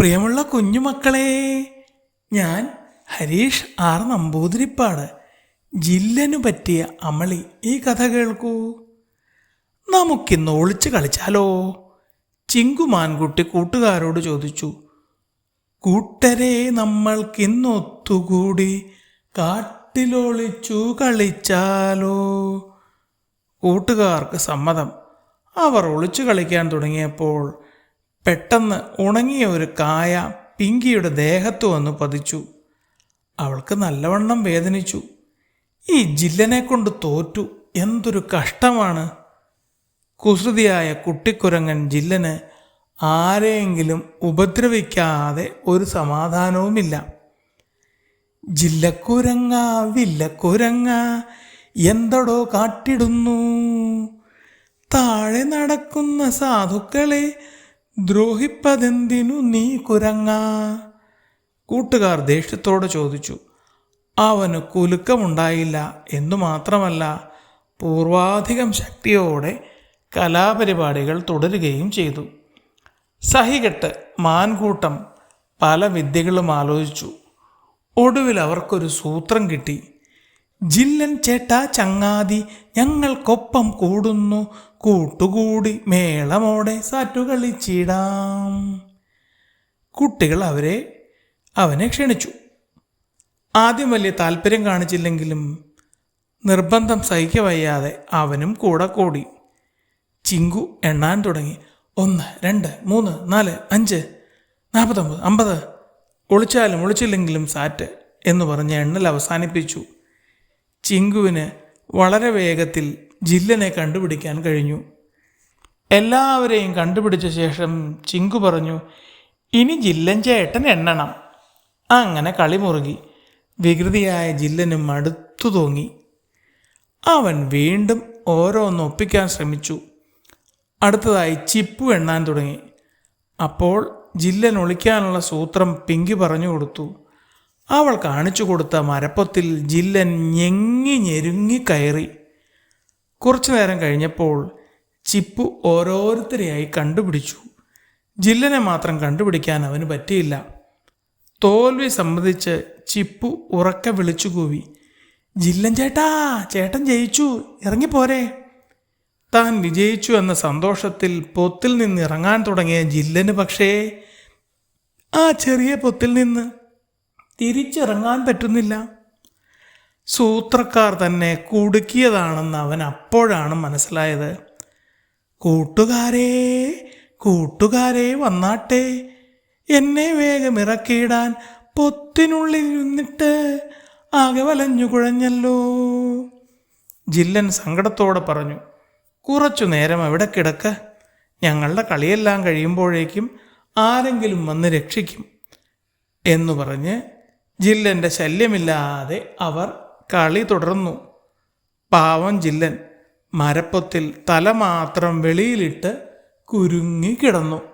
പ്രിയമുള്ള കുഞ്ഞുമക്കളെ ഞാൻ ഹരീഷ് ആർ നമ്പൂതിരിപ്പാട് ജില്ലനു പറ്റിയ അമളി ഈ കഥ കേൾക്കൂ. നമുക്കിന്ന് ഒളിച്ച് കളിച്ചാലോ? ചിങ്കുമാൻകുട്ടി കൂട്ടുകാരോട് ചോദിച്ചു കൂട്ടരെ നമ്മൾക്കിന്നൊത്തുകൂടി കാട്ടിലൊളിച്ചു കളിച്ചാലോ? കൂട്ടുകാർക്ക് സമ്മതം. അവർ ഒളിച്ചു കളിക്കാൻ തുടങ്ങിയപ്പോൾ പെട്ടെന്ന് ഉണങ്ങിയ ഒരു കായ പിങ്കിയുടെ ദേഹത്തു വന്ന് പതിച്ചു. അവൾക്ക് നല്ലവണ്ണം വേദനിച്ചു. ഈ ജില്ലനെ കൊണ്ട് തോറ്റു. എന്തൊരു കഷ്ടമാണ്. കുസൃതിയായ കുട്ടിക്കുരങ്ങൻ ജില്ലന് ആരെയെങ്കിലും ഉപദ്രവിക്കാതെ ഒരു സമാധാനവുമില്ല. ജില്ലക്കുരങ്ങ വില്ലക്കുരങ്ങ എന്തടോ കാട്ടിടുന്നു. താഴെ നടക്കുന്ന സാധുക്കളെ ദ്രോഹിപ്പതെന്തിനു നീ കുരങ്ങ? കൂട്ടുകാർ ദേഷ്യത്തോടെ ചോദിച്ചു അവന് കുലുക്കമുണ്ടായില്ല എന്നു മാത്രമല്ല പൂർവാധികം ശക്തിയോടെ കലാപരിപാടികൾ തുടരുകയും ചെയ്തു സഹികെട്ട് മാൻകൂട്ടം പല വിദ്യകളും ആലോചിച്ചു. ഒടുവിൽ അവർക്കൊരു സൂത്രം കിട്ടി. ജില്ലൻ ചേട്ടാ ചങ്ങാതി ഞങ്ങൾക്കൊപ്പം കൂടുന്നു. കൂട്ടുകൂടി മേളമോടെ സാറ്റുകളിച്ചിടാം. കുട്ടികൾ അവരെ അവനെ ക്ഷണിച്ചു. ആദ്യം വലിയ താല്പര്യം കാണിച്ചില്ലെങ്കിലും നിർബന്ധം സഹിക്ക വയ്യാതെ അവനും കൂടെ കൂടി. ചിങ്കു എണ്ണാൻ തുടങ്ങി. ഒന്ന് രണ്ട് മൂന്ന് നാല് അഞ്ച് നാൽപ്പത്തൊമ്പത് അമ്പത്. ഒളിച്ചാലും ഒളിച്ചില്ലെങ്കിലും സാറ്റ് എന്ന് പറഞ്ഞ് എണ്ണൽ അവസാനിപ്പിച്ചു. ചിങ്കുവിന് വളരെ വേഗത്തിൽ ജില്ലനെ കണ്ടുപിടിക്കാൻ കഴിഞ്ഞു. എല്ലാവരെയും കണ്ടുപിടിച്ച ശേഷം ചിങ്കു പറഞ്ഞു ഇനി ജില്ലൻ ചേട്ടൻ എണ്ണണം. അങ്ങനെ കളി മുറുകി. വികൃതിയായ ജില്ലനും മടുത്തു തോങ്ങി അവൻ വീണ്ടും ഓരോന്ന് ഒപ്പിക്കാൻ ശ്രമിച്ചു. അടുത്തതായി ചിപ്പു എണ്ണാൻ തുടങ്ങി. അപ്പോൾ ജില്ലൻ ഒളിക്കാനുള്ള സൂത്രം പിങ്കി പറഞ്ഞു കൊടുത്തു. അവൾ കാണിച്ചു കൊടുത്ത മരപ്പത്തിൽ ജില്ലൻ ഞെങ്ങി ഞെരുങ്ങി കയറി. കുറച്ചു നേരം കഴിഞ്ഞപ്പോൾ ചിപ്പു ഓരോരുത്തരെയായി കണ്ടുപിടിച്ചു. ജില്ലനെ മാത്രം കണ്ടുപിടിക്കാൻ അവന് പറ്റിയില്ല. തോൽവി സംബന്ധിച്ച് ചിപ്പു ഉറക്കെ വിളിച്ചു കൂവി ജില്ലൻ ചേട്ടാ ചേട്ടൻ ജയിച്ചു ഇറങ്ങിപ്പോരെ താൻ വിജയിച്ചു എന്ന സന്തോഷത്തിൽ പൊത്തിൽ നിന്ന് ഇറങ്ങാൻ തുടങ്ങിയ ജില്ലന് പക്ഷേ ആ ചെറിയ പൊത്തിൽ നിന്ന് തിരിച്ചിറങ്ങാൻ പറ്റുന്നില്ല. സൂത്രക്കാർ തന്നെ കുടുക്കിയതാണെന്ന് അവൻ അപ്പോഴാണ് മനസ്സിലായത്. കൂട്ടുകാരേ കൂട്ടുകാരെ വന്നാട്ടെ. എന്നെ വേഗം ഇറക്കിയിടാൻ പൊത്തിനുള്ളിൽ നിന്നിട്ട് ആകെ വലഞ്ഞു കുഴഞ്ഞല്ലോ. ജില്ലൻ സങ്കടത്തോടെ പറഞ്ഞു കുറച്ചു നേരം അവിടെ കിടക്ക? ഞങ്ങളുടെ കളിയെല്ലാം കഴിയുമ്പോഴേക്കും ആരെങ്കിലും വന്ന് രക്ഷിക്കും എന്നു പറഞ്ഞ് ജില്ലന്റെ ശല്യമില്ലാതെ അവർ കളി തുടർന്നു. പാവം ജില്ലൻ മരപ്പൊത്തിൽ തല മാത്രം വെളിയിലിട്ട് കുരുങ്ങി കിടന്നു.